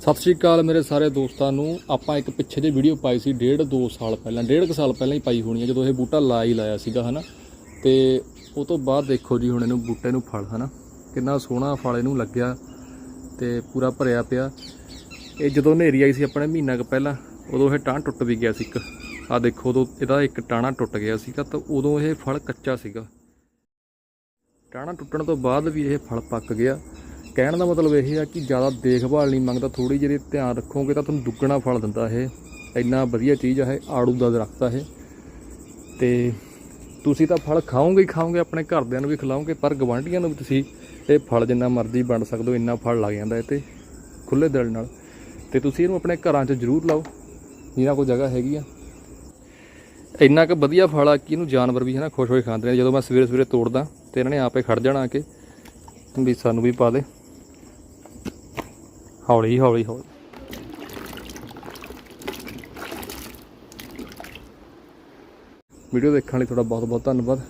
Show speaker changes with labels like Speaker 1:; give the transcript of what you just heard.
Speaker 1: ਸਤਿ ਸ਼੍ਰੀ ਅਕਾਲ ਮੇਰੇ ਸਾਰੇ ਦੋਸਤਾਂ ਨੂੰ। ਆਪਾਂ ਇੱਕ ਪਿੱਛੇ ਜੇ ਵੀਡੀਓ ਪਾਈ ਸੀ, ਡੇਢ ਦੋ ਸਾਲ ਪਹਿਲਾਂ, ਡੇਢ ਕੁ ਸਾਲ ਪਹਿਲਾਂ ਹੀ ਪਾਈ ਹੋਣੀ ਹੈ, ਜਦੋਂ ਇਹ ਬੂਟਾ ਲਾ ਹੀ ਲਾਇਆ ਸੀਗਾ, ਹਨਾ। ਤੇ ਉਹ ਤੋਂ ਬਾਅਦ ਦੇਖੋ ਜੀ, ਹੁਣ ਇਹਨੂੰ ਬੂਟੇ ਨੂੰ ਫਲ, ਹਨਾ। ਕਿੰਨਾ ਸੋਹਣਾ ਫਲ ਇਹਨੂੰ ਲੱਗਿਆ ਤੇ ਪੂਰਾ ਭਰਿਆ ਪਿਆ। ਇਹ ਜਦੋਂ ਹਨੇਰੀ ਆਈ ਸੀ ਆਪਣੇ ਮਹੀਨਾ ਕੁ ਪਹਿਲਾਂ, ਉਦੋਂ ਇਹ ਟਾਂ ਟੁੱਟ ਵੀ ਗਿਆ ਸੀ ਇੱਕ। ਆ ਦੇਖੋ, ਉਦੋਂ ਇਹਦਾ ਇੱਕ ਟਾਣਾ ਟੁੱਟ ਗਿਆ ਸੀਗਾ ਤਾਂ ਉਦੋਂ ਇਹ ਫਲ ਕੱਚਾ ਸੀਗਾ। ਟਾਣਾ ਟੁੱਟਣ ਤੋਂ ਬਾਅਦ ਵੀ ਇਹ ਫਲ ਪੱਕ ਗਿਆ। ਕਹਿਣ ਦਾ ਮਤਲਬ ਇਹ ਆ ਕਿ ਜ਼ਿਆਦਾ ਦੇਖਭਾਲ ਨਹੀਂ ਮੰਗਦਾ ਥੋੜੀ ਜਿਹੀ ਧਿਆਨ ਰੱਖੋਗੇ ਤਾਂ ਤੁਹਾਨੂੰ ਦੁੱਗਣਾ ਫਲ ਦਿੰਦਾ ਇਹ। ਇੰਨਾ ਵਧੀਆ ਚੀਜ਼ ਆ ਇਹ, ਆੜੂ ਦਾ ਦਰਖਤ ਆ ਇਹ। ਤੇ ਤੁਸੀਂ ਤਾਂ ਫਲ ਖਾਓਗੇ ਹੀ ਖਾਓਗੇ, ਆਪਣੇ ਘਰਦਿਆਂ ਨੂੰ ਵੀ ਖਿਲਾਓਗੇ, ਪਰ ਗਵਾਂਢੀਆਂ ਨੂੰ ਵੀ ਤੁਸੀਂ ਇਹ ਫਲ ਜਿੰਨਾ ਮਰਜ਼ੀ ਵੰਡ ਸਕਦੇ ਹੋ, ਇੰਨਾ ਫਲ ਲੱਗ ਜਾਂਦਾ ਇਹ ਤੇ ਖੁੱਲੇ ਦਿਲ ਨਾਲ। ਤੇ ਤੁਸੀਂ ਇਹਨੂੰ ਆਪਣੇ ਘਰਾਂ 'ਚ ਜ਼ਰੂਰ ਲਾਓ ਜਿਹਨਾਂ ਕੋਲ ਜਗ੍ਹਾ ਹੈਗੀ ਆ। ਇੰਨਾ ਕੁ ਵਧੀਆ ਫਲ ਆ ਕਿ ਇਹਨੂੰ ਜਾਨਵਰ ਵੀ ਹਨਾ ਖੁਸ਼ ਹੋਏ ਖਾਂਦੇ ਨੇ। ਜਦੋਂ ਮੈਂ ਸਵੇਰੇ ਸਵੇਰੇ ਤੋੜਦਾ ਤੇ ਇਹਨਾਂ ਨੇ ਆਪੇ ਖੜ ਜਾਣਾ ਆ ਕੇ, ਵੀ ਸਾਨੂੰ ਵੀ ਪਾ ਦੇ। ਹੌਲੀ ਹੌਲੀ ਹੌਲੀ। ਵੀਡੀਓ ਦੇਖਣ ਲਈ ਤੁਹਾਡਾ ਬਹੁਤ ਬਹੁਤ ਧੰਨਵਾਦ।